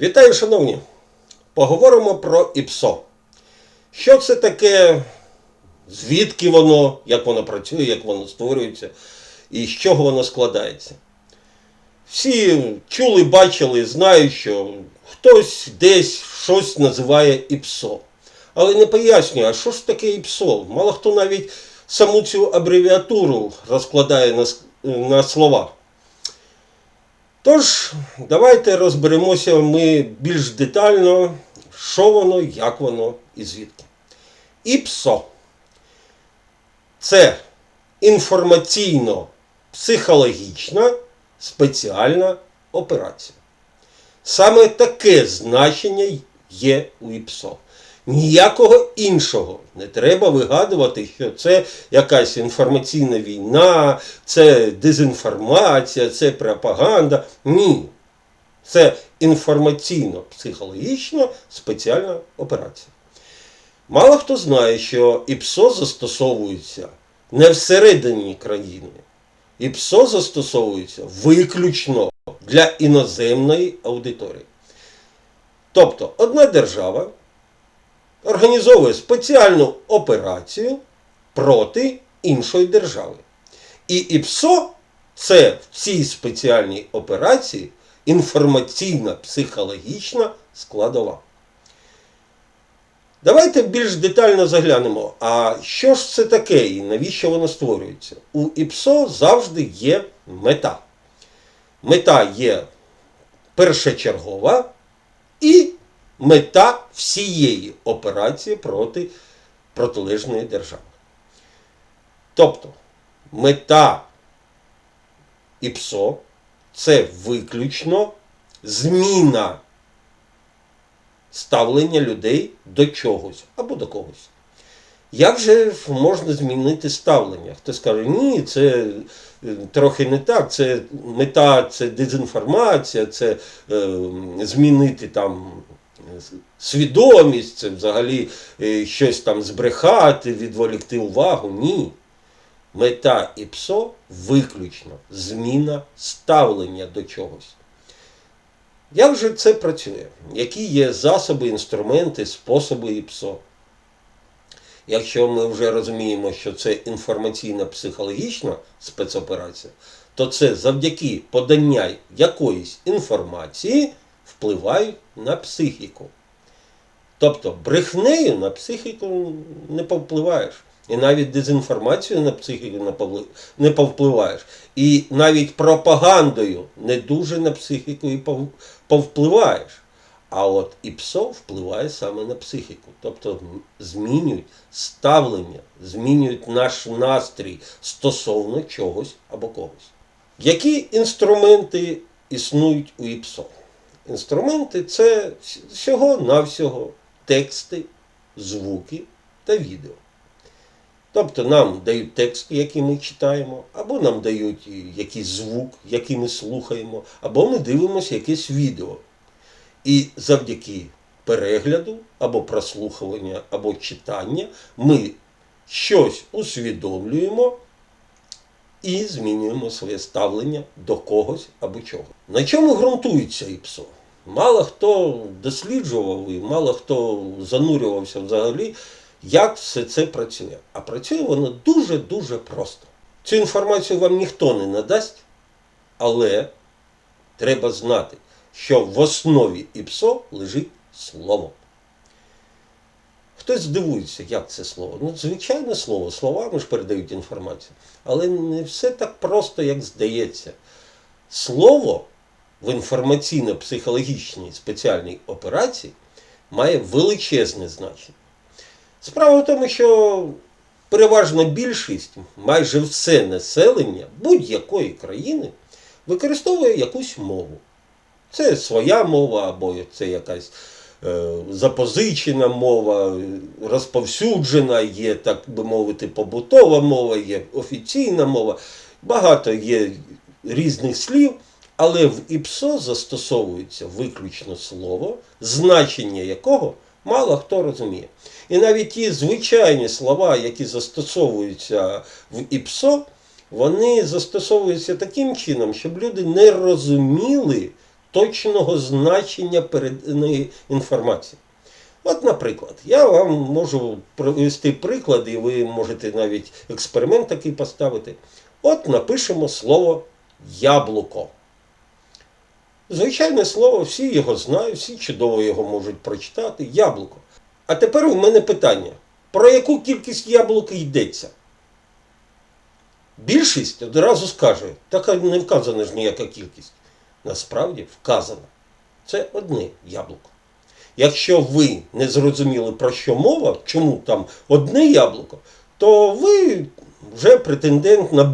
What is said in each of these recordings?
Вітаю, шановні! Поговоримо про ІПСО. Що це таке, звідки воно, як воно працює, як воно створюється і з чого воно складається. Всі чули, бачили, знають, що хтось десь щось називає ІПСО. Але не пояснює, а що ж таке ІПСО? Мало хто навіть саму цю абревіатуру розкладає на, на слова. Тож, давайте розберемося ми більш детально, що воно, як воно і звідки. ІПСО це інформаційно-психологічна спеціальна операція. Саме таке значення є у ІПСО. Ніякого іншого не треба вигадувати, що це якась інформаційна війна, це дезінформація, це пропаганда. Ні. Це інформаційно-психологічна спеціальна операція. Мало хто знає, що ІПСО застосовується не всередині країни. ІПСО застосовується виключно для іноземної аудиторії. Тобто, одна держава організовує спеціальну операцію проти іншої держави. І ІПСО це в цій спеціальній операції інформаційна психологічна складова. Давайте більш детально заглянемо, а що ж це таке і навіщо воно створюється? У ІПСО завжди є мета. Мета є першочергова і мета всієї операції проти протилежної держави. Тобто мета ІПСО це виключно зміна ставлення людей до чогось або до когось. Як же можна змінити ставлення? Хтось каже, ні, це е, трохи не так, це мета, це дезінформація, це е, змінити там свідомість, це взагалі е, щось там збрехати, відволікти увагу. Ні. Мета ІПСО виключно зміна ставлення до чогось. Як же це працює? Які є засоби, інструменти, способи ІПСО? Якщо ми вже розуміємо, що це інформаційно-психологічна спецоперація, то це завдяки подання якоїсь інформації впливають на психіку. Тобто брехнею на психіку не повпливаєш. І навіть дезінформацію на психіку не повпливаєш. І навіть пропагандою не дуже на психіку і повпливаєш. А от ІПСО впливає саме на психіку. Тобто змінюють ставлення, змінюють наш настрій стосовно чогось або когось. Які інструменти існують у ІПСО? Інструменти це всього-навсього тексти, звуки та відео. Тобто нам дають текст, який ми читаємо, або нам дають якийсь звук, який ми слухаємо, або ми дивимося якесь відео. І завдяки перегляду, або прослухування, або читання ми щось усвідомлюємо і змінюємо своє ставлення до когось або чого. На чому ґрунтується ІПСО? Мало хто досліджував і мало хто занурювався взагалі, як все це працює. А працює воно дуже-дуже просто. Цю інформацію вам ніхто не надасть, але треба знати, що в основі ІПСО лежить слово. Хтось здивується, як це слово. Ну, звичайне слово, словами ж передають інформацію. Але не все так просто, як здається. Слово в інформаційно-психологічній спеціальній операції має величезне значення. Справа в тому, що переважна більшість, майже все населення будь-якої країни використовує якусь мову. Це своя мова, або це якась запозичена мова, е, розповсюджена, є, так би мовити, побутова мова, є офіційна мова. Багато є різних слів, але в ІПСО застосовується виключно слово, значення якого мало хто розуміє. І навіть ті звичайні слова, які застосовуються в ІПСО, вони застосовуються таким чином, щоб люди не розуміли точного значення переданої інформації. От, наприклад, я вам можу привести і ви можете навіть експеримент такий поставити. От напишемо слово яблуко. Звичайне слово, всі його знають, всі чудово його можуть прочитати. Яблуко. А тепер у мене питання: про яку кількість яблук йдеться? Більшість одразу скаже, така не вказана ж ніяка кількість. Насправді вказана. Це одне яблуко. Якщо ви не зрозуміли, про що мова, чому там одне яблуко, то ви вже претендент на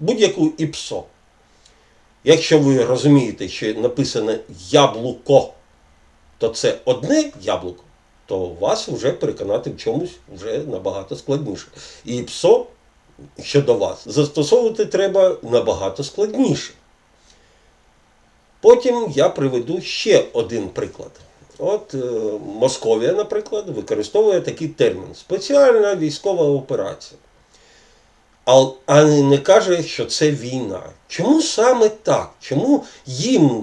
будь-яку іпсо. Якщо ви розумієте, що написано яблуко, то це одне яблуко, то вас вже переконати в чомусь вже набагато складніше. І ПСО щодо вас застосовувати треба набагато складніше. Потім я приведу ще один приклад. От е, Московія, наприклад, використовує такий термін спеціальна військова операція. А, а не каже, що це війна. Чому саме так? Чому їм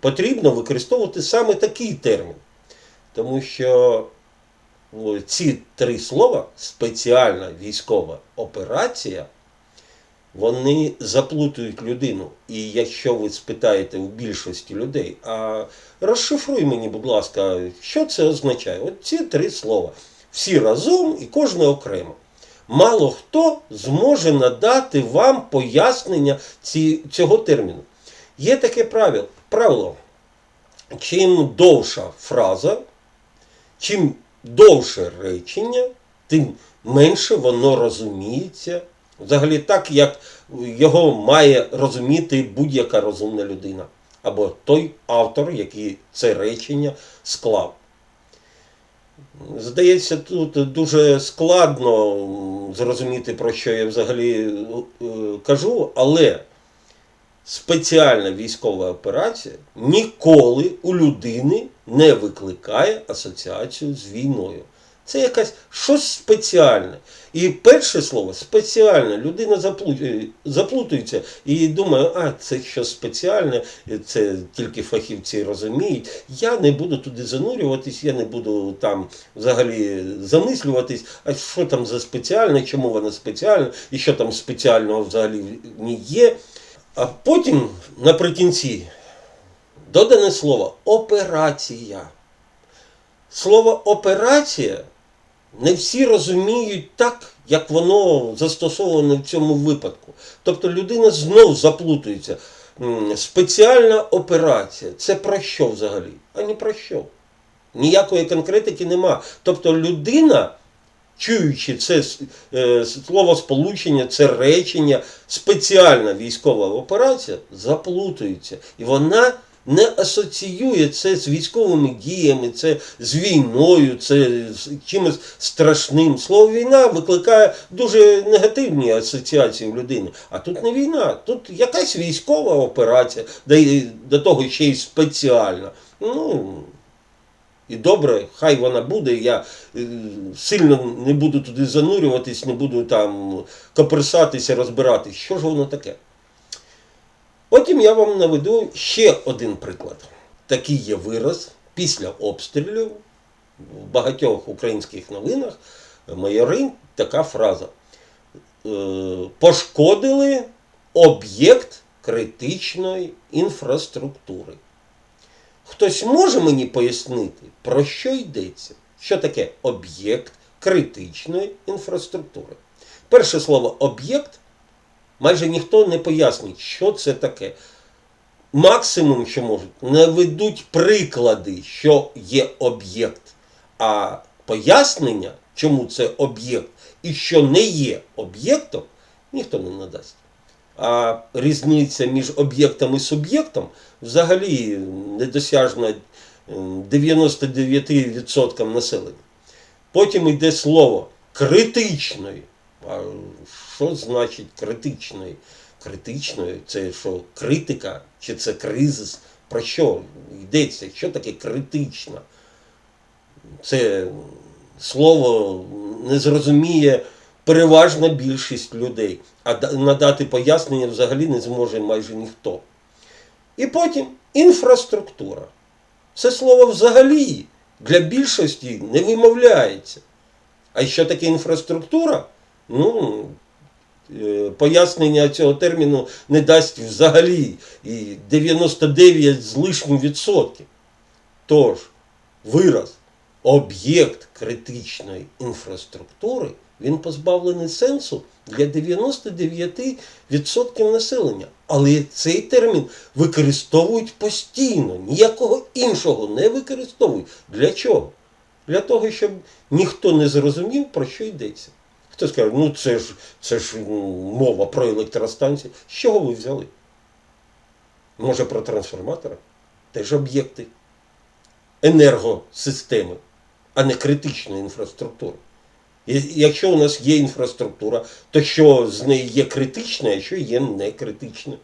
потрібно використовувати саме такий термін? Тому що ці три слова спеціальна військова операція, вони заплутують людину. І якщо ви спитаєте у більшості людей, а розшифруй мені, будь ласка, що це означає? От ці три слова. Всі разом і кожне окремо. Мало хто зможе надати вам пояснення ці, цього терміну. Є таке правило. правило. Чим довша фраза, чим довше речення, тим менше воно розуміється. Взагалі так, як його має розуміти будь-яка розумна людина. Або той автор, який це речення склав. Здається, тут дуже складно зрозуміти, про що я взагалі е, кажу, але спеціальна військова операція ніколи у людини не викликає асоціацію з війною. Це якась щось спеціальне. І перше слово спеціальне. Людина заплутується і думає, а це щось спеціальне, це тільки фахівці розуміють. Я не буду туди занурюватись, я не буду там взагалі замислюватись, а що там за спеціальне, чому воно спеціальне, і що там спеціального взагалі ній є. А потім наприкінці додане слово операція. Слово операція не всі розуміють так, як воно застосоване в цьому випадку. Тобто людина знов заплутується. Спеціальна операція. Це про що взагалі? А ні про що. Ніякої конкретики нема. Тобто людина, чуючи це е, слово сполучення, це речення, спеціальна військова операція, заплутується. І вона не асоціює це з військовими діями, це з війною, це з чимось страшним. Слово війна викликає дуже негативні асоціації в людини. А тут не війна, тут якась військова операція, до того ще й спеціальна. Ну, і добре, хай вона буде. Я е, сильно не буду туди занурюватись, не буду там коперсатися, розбиратись. Що ж воно таке? Потім я вам наведу ще один приклад. Такий є вираз після обстрілів в багатьох українських новинах майорин така фраза. Е, Пошкодили об'єкт критичної інфраструктури. Хтось може мені пояснити, про що йдеться? Що таке об'єкт критичної інфраструктури? Перше слово об'єкт майже ніхто не пояснить, що це таке. Максимум, що можуть, наведуть приклади, що є об'єкт, а пояснення, чому це об'єкт і що не є об'єктом, ніхто не надасть. А різниця між об'єктом і суб'єктом взагалі недосяжна 99% населення. Потім йде слово критичної. Що значить критичної? Критичною це що критика чи це кризис? Про що йдеться? Що таке критична? Це слово не зрозуміє переважна більшість людей, а надати пояснення взагалі не зможе майже ніхто. І потім Інфраструктура. Це слово взагалі для більшості не вимовляється. А що таке інфраструктура? Ну, пояснення цього терміну не дасть взагалі і 99 з лишнім відсотків. Тож, вираз об'єкт критичної інфраструктури, він позбавлений сенсу для 99% населення. Але цей термін використовують постійно, ніякого іншого не використовують. Для чого? Для того, щоб ніхто не зрозумів, про що йдеться. Хто скаже, ну це ж, це ж мова про електростанції. З чого ви взяли? Може про трансформатори? Теж об'єкти енергосистеми, а не критичної інфраструктури. Якщо у нас є інфраструктура, то що з неї є критичне, а що є не критичне?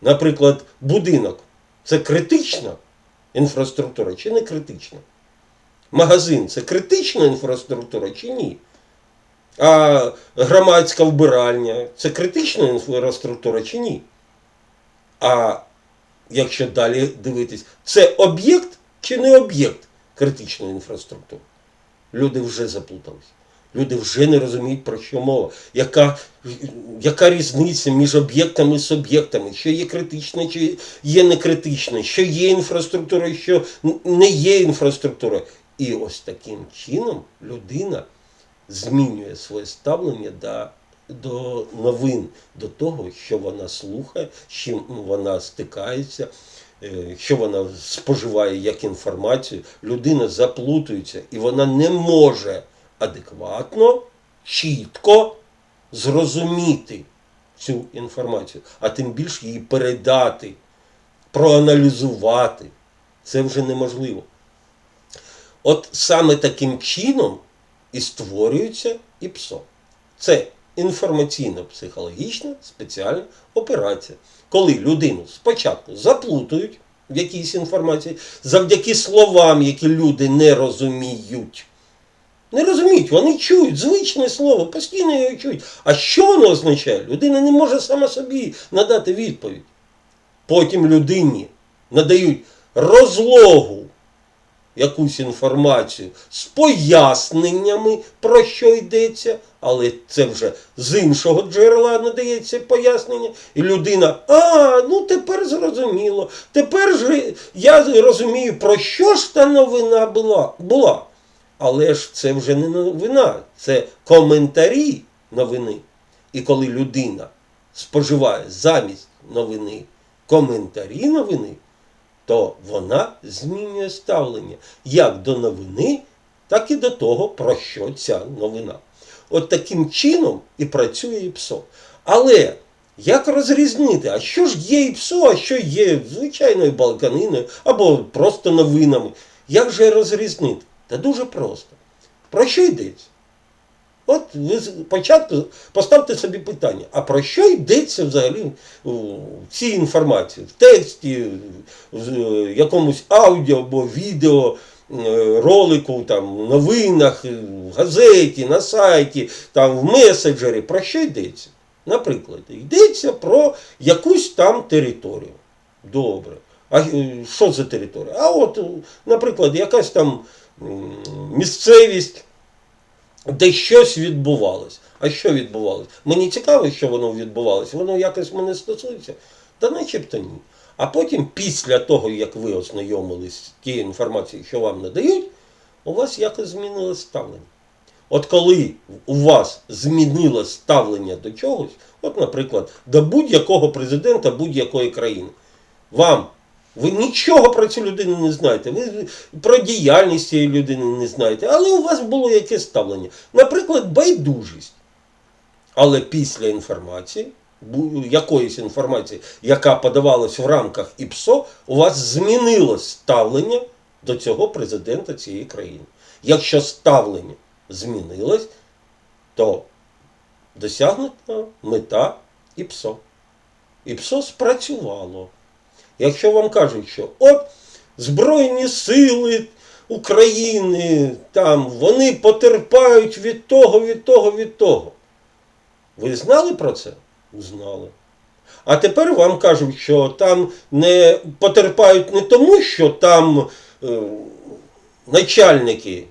Наприклад, будинок це критична інфраструктура чи не критична? Магазин це критична інфраструктура чи ні? А громадська вбиральня це критична інфраструктура чи ні? А якщо далі дивитись, це об'єкт чи не об'єкт критичної інфраструктури? Люди вже заплутались. Люди вже не розуміють, про що мова. Яка, яка різниця між об'єктами і суб'єктами, що є критичне, чи є не критичне, що є інфраструктура, що не є інфраструктура. І ось таким чином людина змінює своє ставлення до, до новин, до того, що вона слухає, з чим вона стикається, е, що вона споживає як інформацію. Людина заплутується і вона не може адекватно, чітко зрозуміти цю інформацію, а тим більше її передати, проаналізувати. Це вже неможливо. От саме таким чином і створюється ІПСО. Це інформаційно-психологічна спеціальна операція, коли людину спочатку заплутують в якійсь інформації завдяки словам, які люди не розуміють. Не розуміють, вони чують звичне слово, постійно його чують. А що воно означає? Людина не може сама собі надати відповідь. Потім людині надають розлогу якусь інформацію з поясненнями, про що йдеться, але це вже з іншого джерела надається пояснення, і людина, а, ну тепер зрозуміло, тепер же я розумію, про що ж та новина була. була. Але ж це вже не новина, це коментарі новини. І коли людина споживає замість новини коментарі новини, то вона змінює ставлення як до новини, так і до того, про що ця новина. От таким чином і працює ІПСО. Але як розрізнити, а що ж є ІПСО, а що є звичайною балканиною або просто новинами? Як же розрізнити? Та дуже просто. Про що йдеться? От ви спочатку поставте собі питання, а про що йдеться взагалі в цій інформації? В тексті, в якомусь аудіо або відео, ролику, там, новинах, в газеті, на сайті, там, в меседжері. Про що йдеться? Наприклад, йдеться про якусь там територію. Добре. А що за територія? А от, наприклад, якась там місцевість де щось відбувалось. А що відбувалось? Мені цікаво, що воно відбувалось, воно якось мене стосується. Та начебто ні. А потім, після того, як ви ознайомились з тією інформацією, що вам надають, у вас якось змінилось ставлення. От коли у вас змінилось ставлення до чогось, от, наприклад, до будь-якого президента будь-якої країни, вам ви нічого про цю людину не знаєте, ви про діяльність цієї людини не знаєте, але у вас було якесь ставлення. Наприклад, байдужість. Але після інформації, якоїсь інформації, яка подавалась в рамках ІПСО, у вас змінилось ставлення до цього президента цієї країни. Якщо ставлення змінилось, то досягнута мета ІПСО. ІПСО спрацювало. Якщо вам кажуть, що от Збройні сили України, там, вони потерпають від того, від того, від того. Ви знали про це? Знали. А тепер вам кажуть, що там не потерпають не тому, що там е, начальники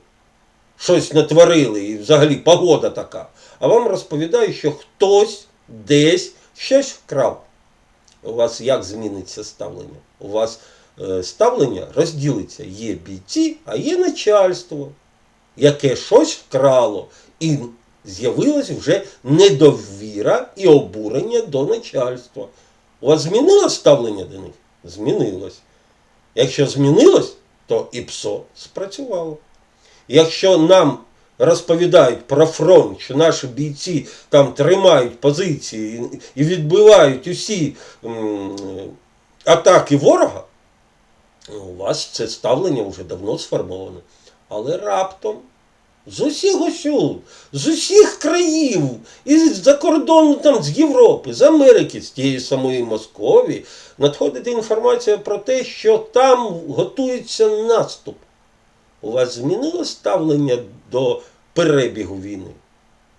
щось натворили і взагалі погода така. А вам розповідають, що хтось десь щось вкрав. У вас як зміниться ставлення? У вас е, ставлення розділиться. Є бійці, а є начальство, яке щось вкрало. І з'явилась вже недовіра і обурення до начальства. У вас змінилось ставлення до них? Змінилось. Якщо змінилось, то і ПСО спрацювало. Якщо нам розповідають про фронт, що наші бійці там тримають позиції і- і відбивають усі атаки ворога, у вас це ставлення вже давно сформоване. Але раптом з усіх усюд, з усіх країв, із-за кордону там, з Європи, з Америки, з тієї самої Московії, надходить інформація про те, що там готується наступ. У вас змінилось ставлення до перебігу війни?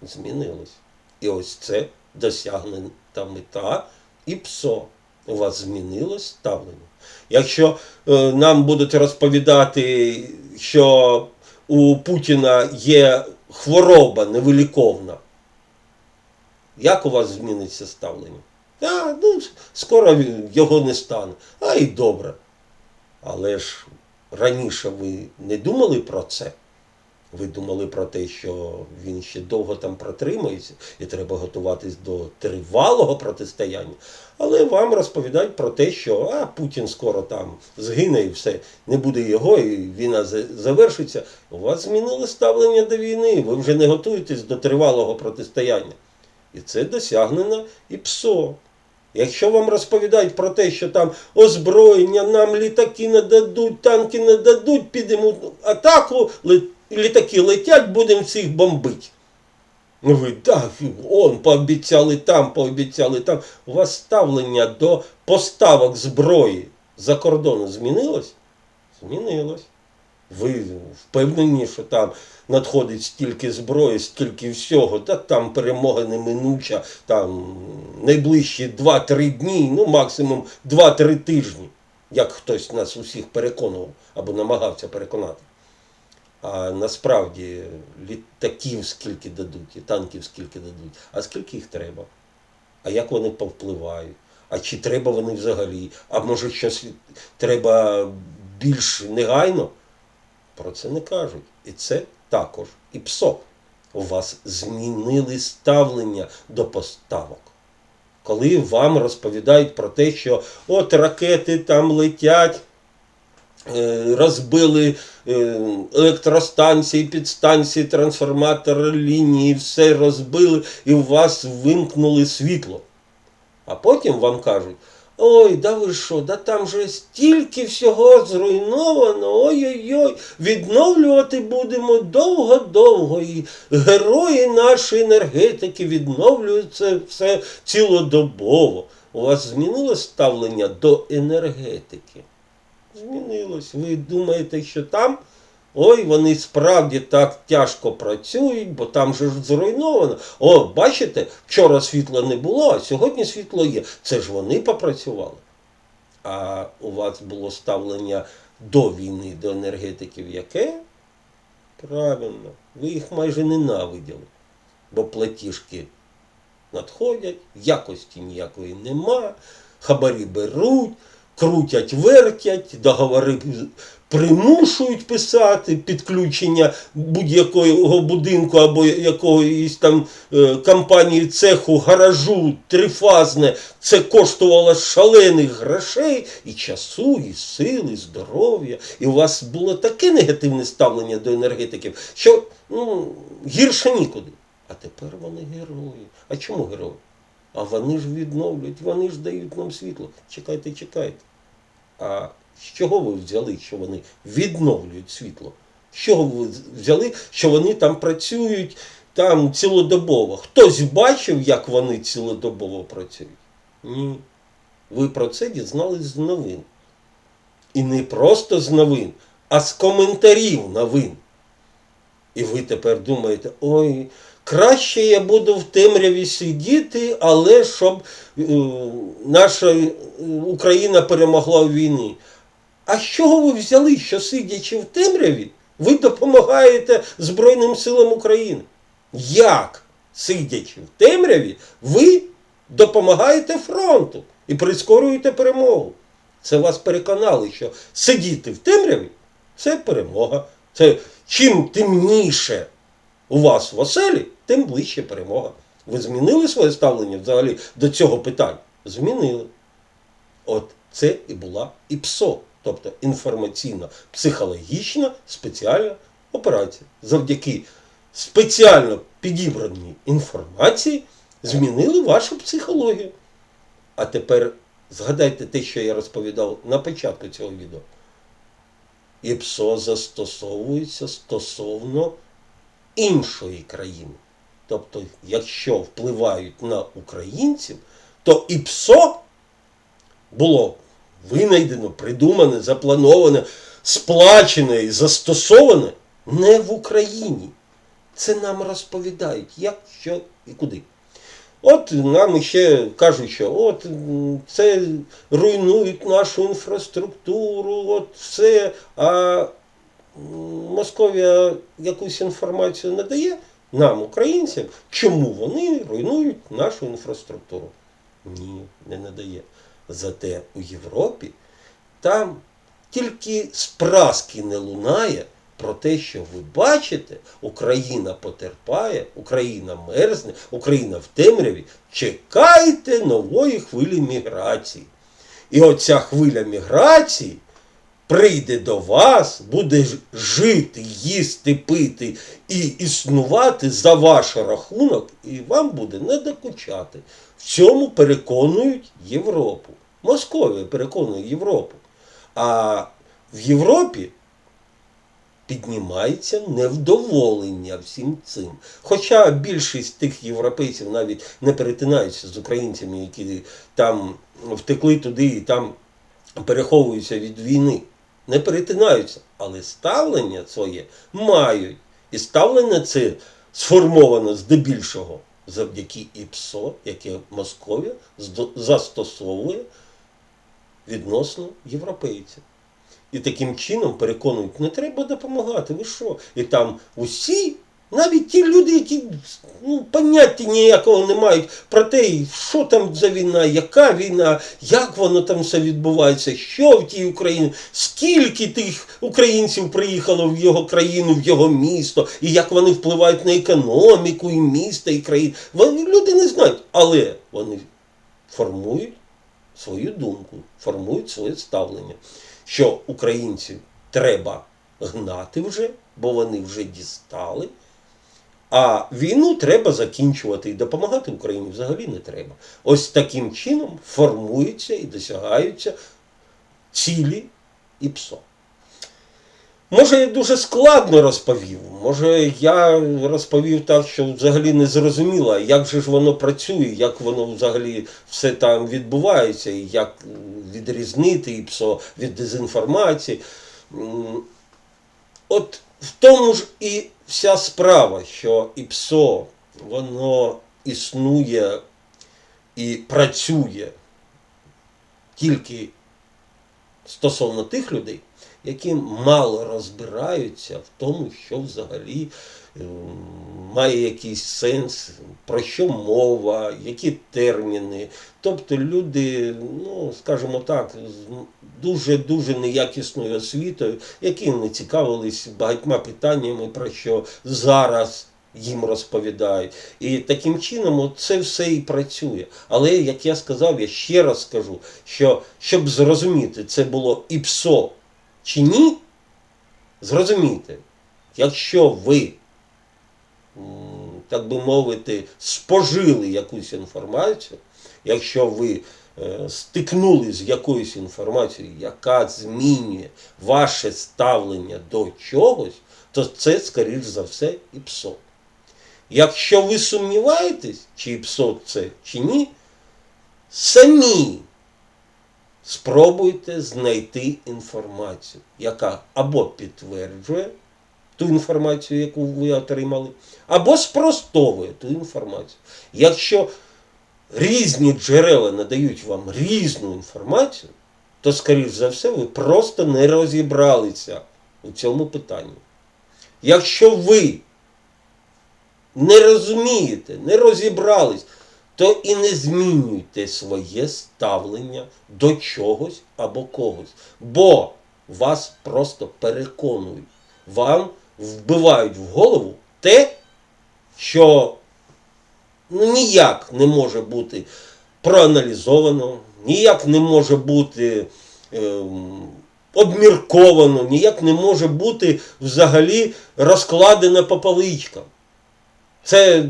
Змінилось. І ось це досягнена мета і ПСО. У вас змінилось ставлення. Якщо е, нам будуть розповідати, що у Путіна є хвороба невиліковна, як у вас зміниться ставлення? А, ну, скоро його не стане. А і добре. Але ж раніше ви не думали про це. Ви думали про те, що він ще довго там протримається і треба готуватись до тривалого протистояння. Але вам розповідають про те, що а, Путін скоро там згине і все, не буде його, і війна завершиться. У вас змінило ставлення до війни. Ви вже не готуєтесь до тривалого протистояння. І це досягнено і ПСО. Якщо вам розповідають про те, що там озброєння, нам літаки не дадуть, танки не дадуть, підемо в атаку, літаки летять, будемо всіх бомбити. Ну ви так, он пообіцяли там, пообіцяли там. У вас ставлення до поставок зброї за кордону змінилось? Змінилось. Ви впевнені, що там надходить стільки зброї, стільки всього, та там перемога неминуча, там найближчі 2-3 дні, ну максимум 2-3 тижні, як хтось нас усіх переконував або намагався переконати. А насправді літаків скільки дадуть, і танків скільки дадуть, а скільки їх треба? А як вони повпливають? А чи треба вони взагалі? А може щось треба більш негайно? Про це не кажуть. І це також і ПСО. У вас змінили ставлення до поставок. Коли вам розповідають про те, що от ракети там летять, е, розбили е, електростанції, підстанції, трансформатори, лінії, все розбили, і у вас вимкнули світло. А потім вам кажуть, ой, да ви що, да там же стільки всього зруйновано, ой-ой-ой, відновлювати будемо довго-довго. І герої нашої енергетики відновлюють це все цілодобово. У вас змінилось ставлення до енергетики? Змінилось. Ви думаєте, що там Ой, вони справді так тяжко працюють, бо там же ж зруйновано. О, бачите, вчора світла не було, а сьогодні світло є. Це ж вони попрацювали. А у вас було ставлення до війни, до енергетиків яке? Правильно, ви їх майже ненавиділи. Бо платіжки надходять, якості ніякої нема, хабарі беруть, крутять, вертять, договори примушують писати підключення будь-якого будинку або якоїсь там е, компанії цеху, гаражу, трифазне. Це коштувало шалених грошей і часу, і сил, і здоров'я. І у вас було таке негативне ставлення до енергетиків, що ну, гірше нікуди. А тепер вони герої. А чому герої? А вони ж відновлюють, вони ж дають нам світло. Чекайте, чекайте. А з чого ви взяли, що вони відновлюють світло? З чого ви взяли, що вони там працюють там цілодобово? Хтось бачив, як вони цілодобово працюють? Ні. Ви про це дізнались з новин. І не просто з новин, а з коментарів новин. І ви тепер думаєте, ой, краще я буду в темряві сидіти, але щоб е, наша е, Україна перемогла в війні. А з чого ви взяли, що сидячи в темряві, ви допомагаєте Збройним силам України? Як, сидячи в темряві, ви допомагаєте фронту і прискорюєте перемогу? Це вас переконали, що сидіти в темряві це перемога. Це чим темніше у вас в оселі, тим ближче перемога. Ви змінили своє ставлення взагалі до цього питання? Змінили. От це і була ІПСО, тобто інформаційно-психологічна спеціальна операція. Завдяки спеціально підібраній інформації змінили вашу психологію. А тепер згадайте те, що я розповідав на початку цього відео. ІПСО застосовується стосовно іншої країни. Тобто, якщо впливають на українців, то ІПСО було винайдено, придумане, заплановане, сплачене і застосоване не в Україні. Це нам розповідають, як, що і куди. От нам ще кажуть, що от це руйнують нашу інфраструктуру, от все. А Московія якусь інформацію не дає нам, українцям, чому вони руйнують нашу інфраструктуру. Ні, не надає. Зате у Європі там тільки з праски не лунає про те, що ви бачите, Україна потерпає, Україна мерзне, Україна в темряві. Чекайте нової хвилі міграції. І оця хвиля міграції прийде до вас, буде жити, їсти, пити і існувати за ваш рахунок, і вам буде не докучати. В цьому переконують Європу. Московія переконує Європу. А в Європі піднімається невдоволення всім цим. Хоча більшість тих європейців навіть не перетинаються з українцями, які там втекли туди і там переховуються від війни. Не перетинаються, але ставлення своє мають. І ставлення це сформовано здебільшого завдяки ІПСО, яке Московія застосовує відносно європейців. І таким чином переконують, не треба допомагати, ви що? І там усі, навіть ті люди, які ну, поняття ніякого не мають про те, що там за війна, яка війна, як воно там все відбувається, що в тій Україні, скільки тих українців приїхало в його країну, в його місто, і як вони впливають на економіку, і міста, і країн. Вони люди не знають, але вони формують свою думку, формують своє ставлення, що українців треба гнати вже, бо вони вже дістали. А війну треба закінчувати і допомагати Україні взагалі не треба. Ось таким чином формуються і досягаються цілі і ПСО. Може, я дуже складно розповів. Може, я розповів так, що взагалі не зрозуміло, як же ж воно працює, як воно взагалі все там відбувається, і як відрізнити ІПСО від дезінформації. От в тому ж і вся справа, що ІПСО, воно існує і працює тільки стосовно тих людей, які мало розбираються в тому, що взагалі має якийсь сенс, про що мова, які терміни. Тобто люди, ну скажімо так, з дуже-дуже неякісною освітою, які не цікавились багатьма питаннями, про що зараз їм розповідають. І таким чином це все і працює. Але, як я сказав, я ще раз скажу, що щоб зрозуміти, це було і ПСО чи ні, зрозумійте, якщо ви, так би мовити, спожили якусь інформацію, якщо ви е, стикнули з якоюсь інформацією, яка змінює ваше ставлення до чогось, то це, скоріш за все, і ПСО. Якщо ви сумніваєтесь, чи ПСО це чи ні, самі спробуйте знайти інформацію, яка або підтверджує ту інформацію, яку ви отримали, або спростовує ту інформацію. Якщо різні джерела надають вам різну інформацію, то, скоріш за все, ви просто не розібралися у цьому питанні. Якщо ви не розумієте, не розібрались, то і не змінюйте своє ставлення до чогось або когось. Бо вас просто переконують, вам вбивають в голову те, що ну, ніяк не може бути проаналізовано, ніяк не може бути ем, обмірковано, ніяк не може бути взагалі розкладено по поличкам. Це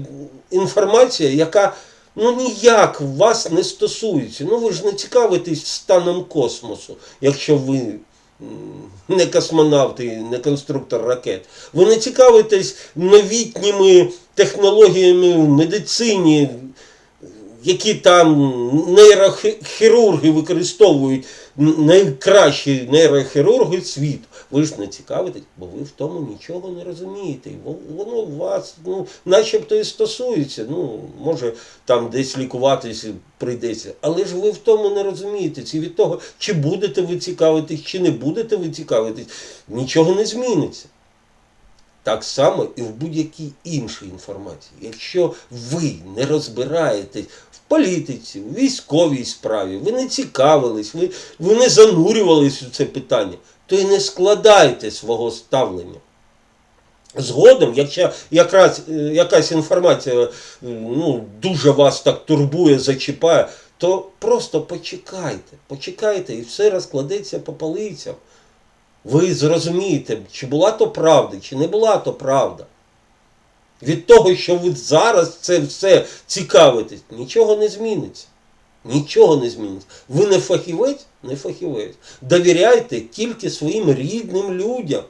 інформація, яка ну ніяк вас не стосується. Ну ви ж не цікавитесь станом космосу, якщо ви не космонавти, не конструктор ракет. Ви не цікавитесь новітніми технологіями в медицині, які там нейрохірурги використовують найкращі нейрохірурги світу. Ви ж не цікавитесь, бо ви в тому нічого не розумієте. І во- Воно вас, ну, начебто і стосується. Ну, може, там десь лікуватись прийдеться. Але ж ви в тому не розумієте. Це від того, чи будете ви цікавитись, чи не будете ви цікавитись, нічого не зміниться. Так само і в будь-якій іншій інформації. Якщо ви не розбираєтесь в політиці, в військовій справі, ви не цікавились, ви, ви не занурювались у це питання, то і не складайте свого ставлення. Згодом, якщо якраз е, якась інформація е, ну, дуже вас так турбує, зачіпає, то просто почекайте, почекайте і все розкладеться по полицям. Ви зрозумієте, чи була то правда, чи не була то правда. Від того, що ви зараз це все цікавитесь, нічого не зміниться. Нічого не зміниться. Ви не фахівець, не фахівець. Довіряйте тільки своїм рідним людям,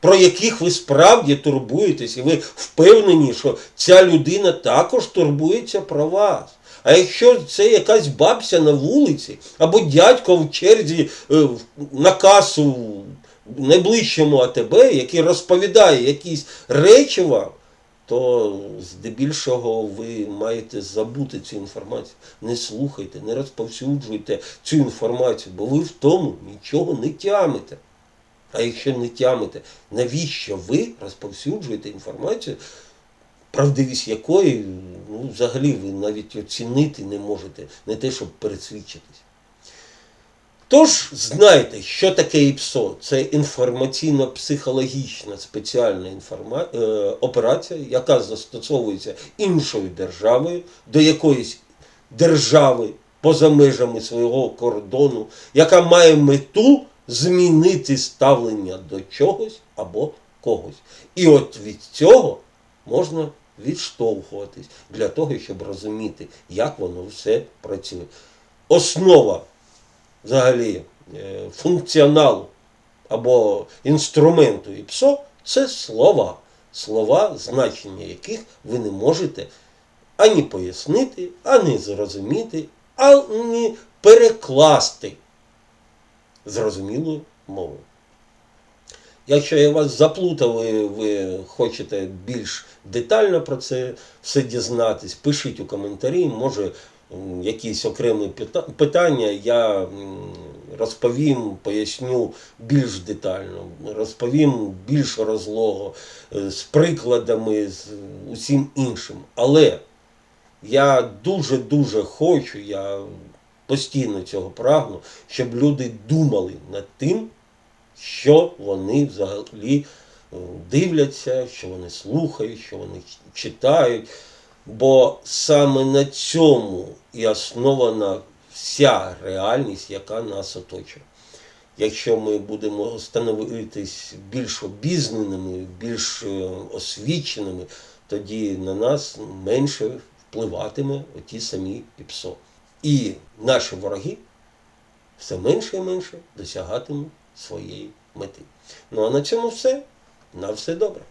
про яких ви справді турбуєтесь, і ви впевнені, що ця людина також турбується про вас. А якщо це якась бабця на вулиці, або дядько в черзі е, на касу найближчому АТБ, який розповідає якісь речі вам, то здебільшого ви маєте забути цю інформацію. Не слухайте, не розповсюджуйте цю інформацію, бо ви в тому нічого не тямите. А якщо не тямите, навіщо ви розповсюджуєте інформацію, правдивість якої ну, взагалі ви навіть оцінити не можете, не те, щоб пересвідчитись. Тож знайте, що таке ІПСО. Це інформаційно-психологічна спеціальна інформа... е, операція, яка застосовується іншою державою до якоїсь держави поза межами свого кордону, яка має мету змінити ставлення до чогось або когось. І от від цього можна відштовхуватись для того, щоб розуміти, як воно все працює. Основа взагалі е, функціоналу або інструменту ІПСО це слова. Слова, значення яких ви не можете ані пояснити, ані зрозуміти, ані перекласти зрозумілою мовою. Якщо я вас заплутав, ви хочете більш детально про це все дізнатись, пишіть у коментарі, може якісь окремі питання я розповім, поясню більш детально, розповім більш розлого, е, з прикладами, з усім іншим. Але я дуже-дуже хочу, я постійно цього прагну, щоб люди думали над тим, що вони взагалі е, дивляться, що вони слухають, що вони читають. Бо саме на цьому і основана вся реальність, яка нас оточує. Якщо ми будемо становитись більш обізнаними, більш е, освіченими, тоді на нас менше впливатиме оті самі ІПСО. І наші вороги все менше і менше досягатимуть своєї мети. Ну а на цьому все. На все добре.